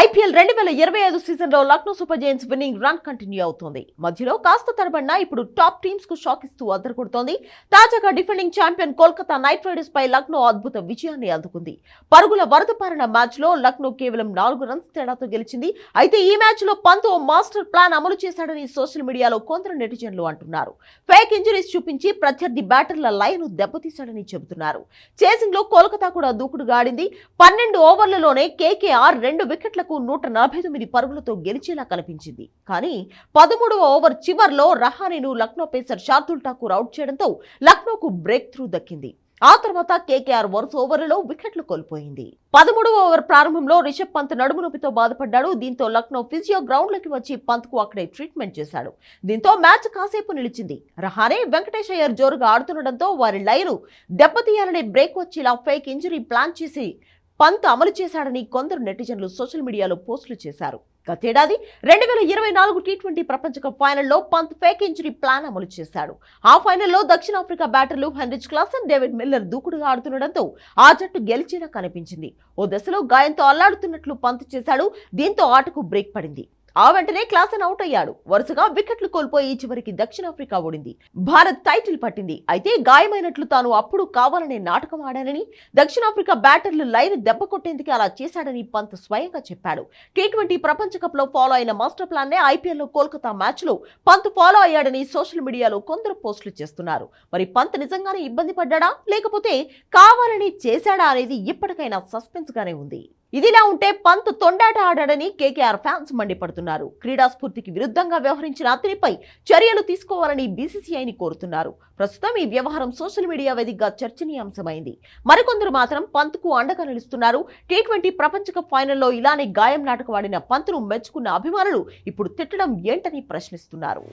IPL రెండు వేల ఇరవై ఐదు సీజన్లో Lucknow Super Giants winning run continue అవుతోంది. మధ్యలో కాస్త తడబడినా ఇప్పుడు టాప్ టీమ్స్కు షాక్ ఇస్తూ అద్దరుకొడుతోంది తాజాగా defending champion Kolkata Knight Riders పై లక్నో అద్భుత విజయాన్ని అందుకుంది. పరుగుల వరద పారిన మ్యాచ్లో లక్నో కేవలం నాలుగు రన్స్ తేడాతో గెలిచింది. అయితే ఈ మ్యాచ్లో పంత్ మాస్టర్ ప్లాన్ అమలు చేశాడని సోషల్ మీడియాలో కొందరు నెటిజన్లు అంటున్నారు. ఫేక్ ఇంజరీస్ చూపించి ప్రత్యర్థి బ్యాటర్ల లైన్ దెబ్బతీశాడని చెబుతున్నారు. చేసింగ్లో కోల్కతా కూడా దూకుడుగా ఆడింది. పన్నెండు ఓవర్లలోనే కేకేఆర్ రెండు వికెట్ల వికెట్లకు నూట నలభై తొమ్మిది పరుగులతో గెలిచేలా కనిపించింది కానీ పదమూడవ ఓవర్ చివర్లో రహానేను లక్నో పేసర్ షార్దుల్ ఠాకూర్ అవుట్ చేయడంతో లక్నోకు బ్రేక్ త్రూ దక్కింది. ఆ తర్వాత కేకేఆర్ వరుస ఓవర్లలో వికెట్లు కోల్పోయింది. పదమూడవ ఓవర్ ప్రారంభంలో రిషబ్ పంత్ నడుము నొప్పితో బాధపడ్డాడు. దీంతో లక్నో ఫిజియో గ్రౌండ్లోకి వచ్చి పంత్కు అక్కడే ట్రీట్మెంట్ చేశాడు. దీంతో మ్యాచ్ కాసేపు నిలిచింది. రహానే వెంకటేష్ అయ్యర్ జోరుగా ఆడుతుండటంతో వారి లైను దెబ్బతీయాలనే బ్రేక్ వచ్చేలా ఫేక్ ఇంజరీ ప్లాన్ చేసి పంత్ అమలు చేశాడని కొందరు నెటిజన్లు సోషల్ మీడియాలో పోస్టులు చేశారు. గతేడాది రెండు వేల ఇరవై నాలుగు టీ ట్వంటీ ప్రపంచ కప్ ఫైనల్లో పంత్ ఫేక్ ఇంజరీ ప్లాన్ అమలు చేశాడు. ఆ ఫైనల్లో దక్షిణాఫ్రికా బ్యాటర్లు హెన్రిచ్ క్లాసన్ డేవిడ్ మిల్లర్ దూకుడుగా ఆడుతుండటంతో ఆ జట్టు గెలిచేలా కనిపించింది. ఓ దశలో గాయంతో అల్లాడుతున్నట్లు పంత్ చేశాడు. దీంతో ఆటకు బ్రేక్ పడింది. ఆ వెంటనే క్లాసన్ అవుట్ అయ్యాడు. వరుసగా వికెట్లు కోల్పోయి చివరికి దక్షిణాఫ్రికా ఓడింది. భారత్ టైటిల్ పట్టింది. అయితే గాయమైనట్లు తాను అప్పుడు కావాలనే నాటకం ఆడానని దక్షిణాఫ్రికా బ్యాటర్లు లైన్ దెబ్బ కొట్టేందుకు అలా చేశాడని పంత్ స్వయంగా చెప్పాడు. టీ ట్వంటీ ప్రపంచ కప్లో ఫాలో అయిన మాస్టర్ ప్లాన్ నే ఐపీఎల్లో కోల్కతా మ్యాచ్లో పంత్ ఫాలో అయ్యాడని సోషల్ మీడియాలో కొందరు పోస్టులు చేస్తున్నారు. మరి పంత్ నిజంగానే ఇబ్బంది పడ్డాడా? లేకపోతే కావాలని చేశాడా అనేది ఇప్పటికైనా సస్పెన్స్ గానే ఉంది. ఇదిలా ఉంటే పంత్ తొండాట ఆడాడని కేకేఆర్ ఫ్యాన్స్ మండిపడుతున్నారు. క్రీడా స్ఫూర్తికి విరుద్ధంగా వ్యవహరించిన అతనిపై చర్యలు తీసుకోవాలని బీసీసీఐని కోరుతున్నారు. ప్రస్తుతం ఈ వ్యవహారం సోషల్ మీడియా వేదికగా చర్చనీయాంశమైంది. మరికొందరు మాత్రం పంత్కు అండగా నిలుస్తున్నారు. టీ ట్వంటీ ప్రపంచ కప్ ఫైనల్లో ఇలానే గాయం నాటకవాడిన పంత్ను మెచ్చుకున్న అభిమానులు ఇప్పుడు తిట్టడం ఏంటని ప్రశ్నిస్తున్నారు.